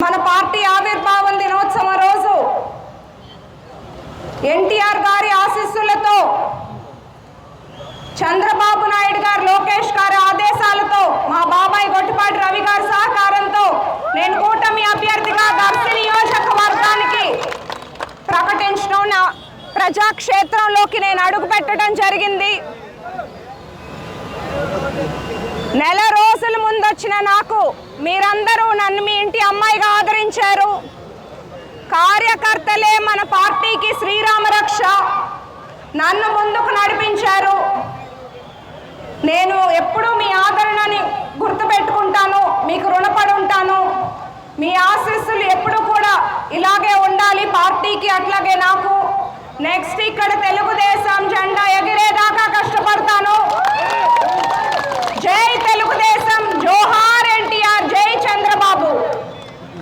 మన పార్టీ ఆవిర్భావం దినోత్సవం రోజు ఎన్టీఆర్ గారి ఆశీస్సులతో చంద్రబాబు నాయుడు గారు లోకేష్ గారి ఆదేశాలతో మా బాబాయ్ గొట్టిపాటి రవి గారి సహకారంతో నేను కూటమి అభ్యర్థిగా దర్శి నియోజకవర్గానికి ప్రకటించడం నా ప్రజాక్షేత్రంలోకి నేను అడుగు పెట్టడం జరిగింది. నెల రోజుల ముందొచ్చిన నాకు మీరందరూ నన్ను మీ ఇంటి అమ్మాయిగా ఆదరించారు కార్యకర్తలే మన పార్టీకి శ్రీరామ రక్ష. నన్ను ముందుకు నడిపించారు. నేను ఎప్పుడూ మీ ఆదరణని గుర్తుపెట్టుకుంటాను మీకు రుణపడి ఉంటాను. మీ ఆశీస్సులు ఎప్పుడు కూడా ఇలాగే ఉండాలి పార్టీకి అట్లాగే నాకు. నెక్స్ట్ ఇక్కడ తెలుగుదేశం